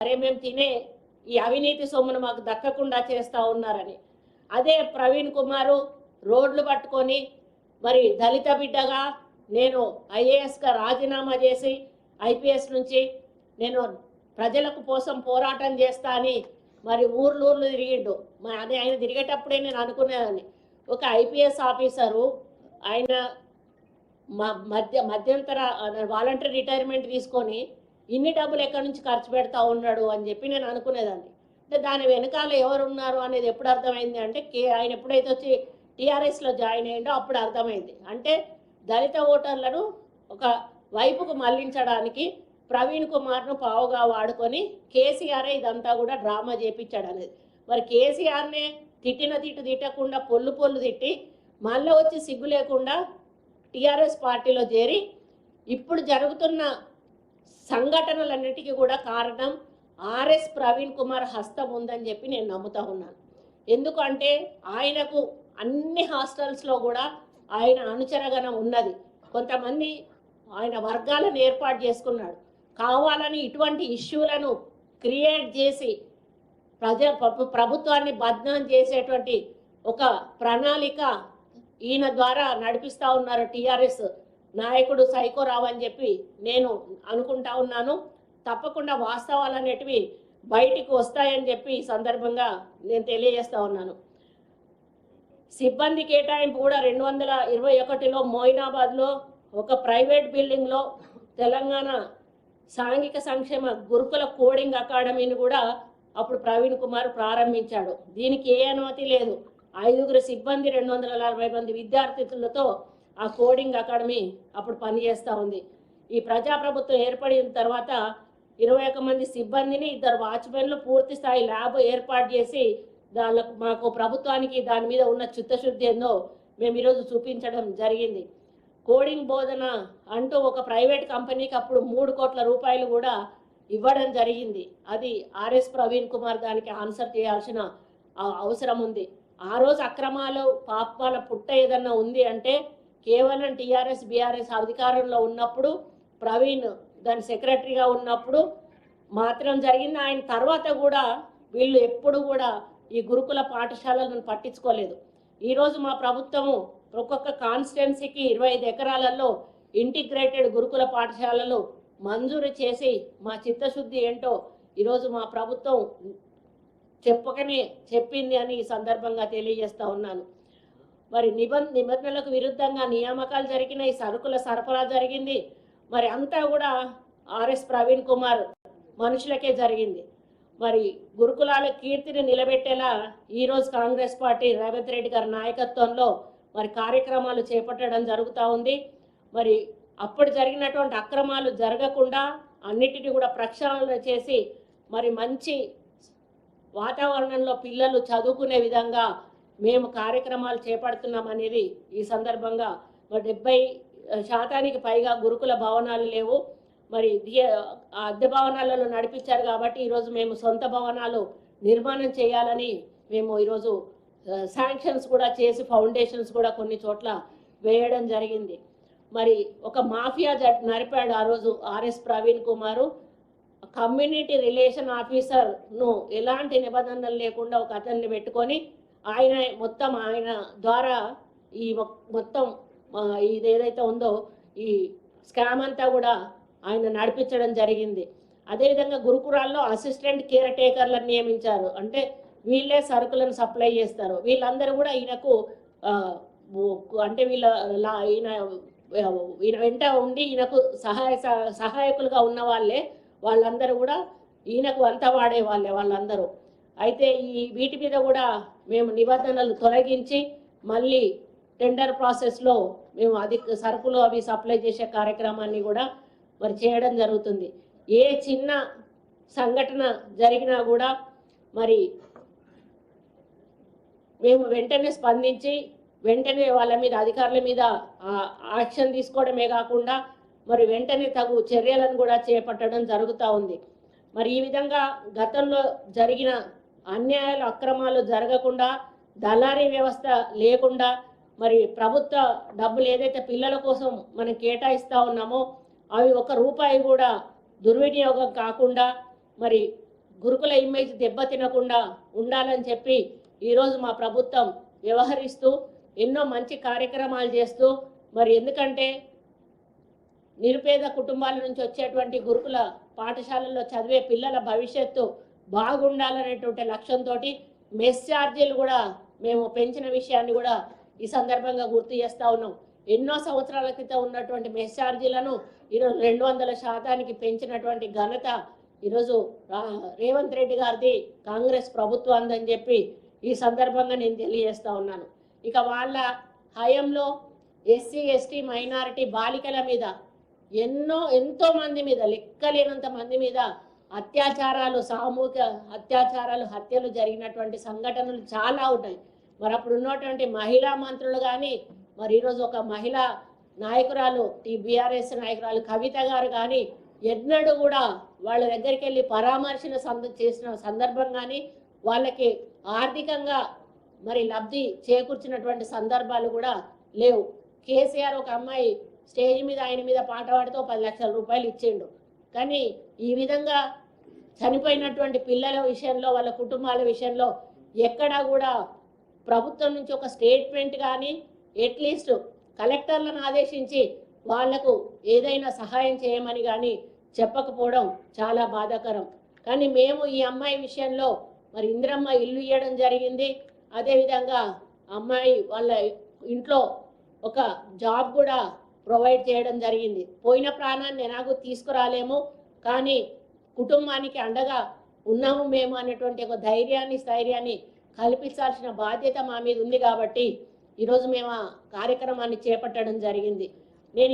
అరే మేము తినే ఈ అవినీతి సొమ్మును మాకు దక్కకుండా చేస్తూ ఉన్నారని. అదే ప్రవీణ్ కుమారు రోడ్లు పట్టుకొని మరి దళిత బిడ్డగా నేను ఐఏఎస్గా రాజీనామా చేసి ఐపీఎస్ నుంచి నేను ప్రజలకు కోసం పోరాటం చేస్తా అని మరి ఊర్లు ఊర్లు తిరిగిండు. మరి అది ఆయన తిరిగేటప్పుడే నేను అనుకునేదాన్ని. ఒక ఐపీఎస్ ఆఫీసరు ఆయన మ- మధ్య మధ్యంతర వాలంటరీ రిటైర్మెంట్ తీసుకొని ఇన్ని డబ్బులు ఎక్కడి నుంచి ఖర్చు పెడతా ఉన్నాడు అని చెప్పి నేను అనుకునేదాన్ని. అంటే దాని వెనకాల ఎవరు ఉన్నారు అనేది ఎప్పుడు అర్థమైంది అంటే కే ఆయన ఎప్పుడైతే వచ్చి టీఆర్ఎస్లో జాయిన్ అయ్యిండో అప్పుడు అర్థమైంది. అంటే దళిత ఓటర్లను ఒక వైపుకు మళ్ళించడానికి ప్రవీణ్ కుమార్ను పావుగా వాడుకొని కేసీఆర్ ఇదంతా కూడా డ్రామా చేపించాడు అనేది. మరి కేసీఆర్నే తిట్టిన తిట్టు తిట్టకుండా పొల్లు పొల్లు తిట్టి మళ్ళీ వచ్చి సిగ్గు లేకుండా టీఆర్ఎస్ పార్టీలో చేరి ఇప్పుడు జరుగుతున్న సంఘటనలన్నిటికీ కూడా కారణం ఆర్ఎస్ ప్రవీణ్ కుమార్ హస్తం ఉందని చెప్పి నేను నమ్ముతా ఉన్నాను. ఎందుకంటే ఆయనకు అన్ని హాస్టల్స్లో కూడా ఆయన అనుచరగణం ఉన్నది. కొంతమంది ఆయన వర్గాలను ఏర్పాటు చేసుకున్నాడు. కావాలని ఇటువంటి ఇష్యూలను క్రియేట్ చేసి ప్రజ ప్రభుత్వాన్ని బద్నాం చేసేటువంటి ఒక ప్రణాళిక ఈయన ద్వారా నడిపిస్తూ ఉన్నారు టీఆర్ఎస్ నాయకుడు సైకో అని చెప్పి నేను అనుకుంటా ఉన్నాను. తప్పకుండా వాస్తవాలు అనేటివి బయటికి వస్తాయని చెప్పి ఈ సందర్భంగా నేను తెలియజేస్తా ఉన్నాను. సిబ్బంది కేటాయింపు కూడా రెండు వందల ఇరవై ఒకటిలో మోయినాబాద్లో ఒక ప్రైవేట్ బిల్డింగ్లో తెలంగాణ సాంఘిక సంక్షేమ గురుకుల కోడింగ్ అకాడమీని కూడా అప్పుడు ప్రవీణ్ కుమార్ ప్రారంభించాడు. దీనికి ఏ అనుమతి లేదు. ఐదుగురు సిబ్బంది రెండు వందల నలభై మంది విద్యార్థితులతో ఆ కోడింగ్ అకాడమీ అప్పుడు పనిచేస్తూ ఉంది. ఈ ప్రజాప్రభుత్వం ఏర్పడిన తర్వాత ఇరవై ఒక మంది సిబ్బందిని ఇద్దరు వాచ్మెన్లు పూర్తి స్థాయి ల్యాబ్ ఏర్పాటు చేసి దానికి మాకు ప్రభుత్వానికి దాని మీద ఉన్న చిత్తశుద్ధి ఏందో మేము ఈరోజు చూపించడం జరిగింది. కోడింగ్ బోధన అంటూ ఒక ప్రైవేట్ కంపెనీకి అప్పుడు మూడు కోట్ల రూపాయలు కూడా ఇవ్వడం జరిగింది. అది ఆర్ఎస్ ప్రవీణ్ కుమార్ దానికి ఆన్సర్ చేయాల్సిన అవసరం ఉంది. ఆ రోజు అక్రమాలు పాపాల పుట్ట ఏదన్నా ఉంది అంటే కేవలం టీఆర్ఎస్ బీఆర్ఎస్ అధికారంలో ఉన్నప్పుడు ప్రవీణ్ దాని సెక్రటరీగా ఉన్నప్పుడు మాత్రం జరిగింది. ఆయన తర్వాత కూడా వీళ్ళు ఎప్పుడు కూడా ఈ గురుకుల పాఠశాలలను పట్టించుకోలేదు. ఈరోజు మా ప్రభుత్వము ఒక్కొక్క కాన్స్టిట్యున్సీకి ఇరవై ఐదు ఎకరాలలో ఇంటిగ్రేటెడ్ గురుకుల పాఠశాలలు మంజూరు చేసి మా చిత్తశుద్ధి ఏంటో ఈరోజు మా ప్రభుత్వం చెప్పకనే చెప్పింది అని ఈ సందర్భంగా తెలియజేస్తా ఉన్నాను. మరి నిబంధ నిబంధనలకు విరుద్ధంగా నియామకాలు జరిగినాయి సరుకుల సరఫరా జరిగింది. మరి అంతా కూడా ఆర్ఎస్ ప్రవీణ్ కుమార్ మనుషులకే జరిగింది. మరి గురుకులాల కీర్తిని నిలబెట్టేలా ఈరోజు కాంగ్రెస్ పార్టీ రేవంత్ రెడ్డి గారి నాయకత్వంలో మరి కార్యక్రమాలు చేపట్టడం జరుగుతూ ఉంది. మరి అప్పుడు జరిగినటువంటి అక్రమాలు జరగకుండా అన్నిటిని కూడా ప్రక్షాళన చేసి మరి మంచి వాతావరణంలో పిల్లలు చదువుకునే విధంగా మేము కార్యక్రమాలు చేపడుతున్నాం అనేది ఈ సందర్భంగా మరి డెబ్బై శాతానికి పైగా గురుకుల భవనాలు లేవు. మరి అద్దె భవనాలలో నడిపించారు కాబట్టి ఈరోజు మేము సొంత భవనాలు నిర్మాణం చేయాలని మేము ఈరోజు శాంక్షన్స్ కూడా చేసి ఫౌండేషన్స్ కూడా కొన్ని చోట్ల వేయడం జరిగింది. మరి ఒక మాఫియా జ నడిపాడు ఆ రోజు RS Praveen Kumar. Community relation ఆఫీసర్ను ఎలాంటి నిబంధనలు లేకుండా ఒక అతన్ని పెట్టుకొని ఆయన మొత్తం ఆయన ద్వారా ఈ మొత్తం ఇది ఏదైతే ఉందో ఈ స్కామ్ అంతా కూడా ఆయన నడిపించడం జరిగింది. అదేవిధంగా గురుకురాల్లో అసిస్టెంట్ కేర్ టేకర్లను నియమించారు. అంటే వీళ్ళే సరుకులను సప్లై చేస్తారు. వీళ్ళందరూ కూడా ఈయనకు అంటే వీళ్ళ లా- ఈయన ఈయన వెంట ఉండి ఈయనకు సహాయ సహాయకులుగా ఉన్న వాళ్ళే వాళ్ళందరూ కూడా ఈయనకు అంత వాడే వాళ్ళే వాళ్ళందరూ. అయితే ఈ వీటి మీద కూడా మేము నిబంధనలు తొలగించి మళ్ళీ టెండర్ ప్రాసెస్లో మేము అధిక సరుకులు అవి సప్లై చేసే కార్యక్రమాన్ని కూడా మరి చేయడం జరుగుతుంది. ఏ చిన్న సంఘటన జరిగినా కూడా మరి మేము వెంటనే స్పందించి వెంటనే వాళ్ళ మీద అధికారుల మీద యాక్షన్ తీసుకోవడమే కాకుండా మరి వెంటనే తగు చర్యలను కూడా చేపట్టడం జరుగుతూ ఉంది. మరి ఈ విధంగా గతంలో జరిగిన అన్యాయాలు అక్రమాలు జరగకుండా దళారీ వ్యవస్థ లేకుండా మరి ప్రభుత్వ డబ్బులు ఏదైతే పిల్లల కోసం మనం కేటాయిస్తూ ఉన్నామో అవి ఒక రూపాయి కూడా దుర్వినియోగం కాకుండా మరి గురుకుల ఇమేజ్ దెబ్బతినకుండా ఉండాలని చెప్పి ఈరోజు మా ప్రభుత్వం వ్యవహరిస్తూ ఎన్నో మంచి కార్యక్రమాలు చేస్తూ మరి ఎందుకంటే నిరుపేద కుటుంబాల నుంచి వచ్చేటువంటి గురుకుల పాఠశాలల్లో చదివే పిల్లల భవిష్యత్తు బాగుండాలనేటువంటి లక్ష్యంతో మెస్ ఛార్జీలు కూడా మేము పెంచిన విషయాన్ని కూడా ఈ సందర్భంగా గుర్తు చేస్తా ఉన్నాం. ఎన్నో సంవత్సరాల క్రితం ఉన్నటువంటి మెస్ ఛార్జీలను ఈరోజు రెండు వందల శాతానికి పెంచినటువంటి ఘనత ఈరోజు రేవంత్ రెడ్డి గారిది కాంగ్రెస్ ప్రభుత్వం అని చెప్పి ఈ సందర్భంగా నేను తెలియజేస్తూ ఉన్నాను. ఇక వాళ్ళ హయంలో ఎస్సీ ఎస్టీ మైనారిటీ బాలికల మీద ఎన్నో ఎంతో మంది మీద లెక్కలేనంత మంది మీద అత్యాచారాలు సామూహిక అత్యాచారాలు హత్యలు జరిగినటువంటి సంఘటనలు చాలా ఉన్నాయి మరి అప్పుడు ఉన్నటువంటి మహిళా మంత్రులు కానీ మరి ఈరోజు ఒక మహిళా నాయకురాలు ఈ బీఆర్ఎస్ నాయకురాలు కవిత గారు కానీ ఎన్నడూ కూడా వాళ్ళ దగ్గరికి వెళ్ళి పరామర్శన సంద చేసిన సందర్భం కానీ వాళ్ళకి ఆర్థికంగా మరి లబ్ధి చేకూర్చినటువంటి సందర్భాలు కూడా లేవు. కేసీఆర్ ఒక అమ్మాయి స్టేజ్ మీద ఆయన మీద పాట పాడుతూ పది లక్షల రూపాయలు ఇచ్చిండు కానీ ఈ విధంగా చనిపోయినటువంటి పిల్లల విషయంలో వాళ్ళ కుటుంబాల విషయంలో ఎక్కడా కూడా ప్రభుత్వం నుంచి ఒక స్టేట్మెంట్ కానీ అట్లీస్ట్ కలెక్టర్లను ఆదేశించి వాళ్ళకు ఏదైనా సహాయం చేయమని కానీ చెప్పకపోవడం చాలా బాధాకరం. కానీ మేము ఈ అమ్మాయి విషయంలో మరి ఇంద్రమ్మ ఇల్లు ఇవ్వడం జరిగింది. అదేవిధంగా అమ్మాయి వాళ్ళ ఇంట్లో ఒక జాబ్ కూడా ప్రొవైడ్ చేయడం జరిగింది. పోయిన ప్రాణాన్ని ఎలాగూ తీసుకురాలేము. కానీ కుటుంబానికి అండగా ఉన్నాము మేము అనేటువంటి ఒక ధైర్యాన్ని స్థైర్యాన్ని కల్పించాల్సిన బాధ్యత మా మీద ఉంది కాబట్టి ఈరోజు మేము ఆ కార్యక్రమాన్ని చేపట్టడం జరిగింది. నేను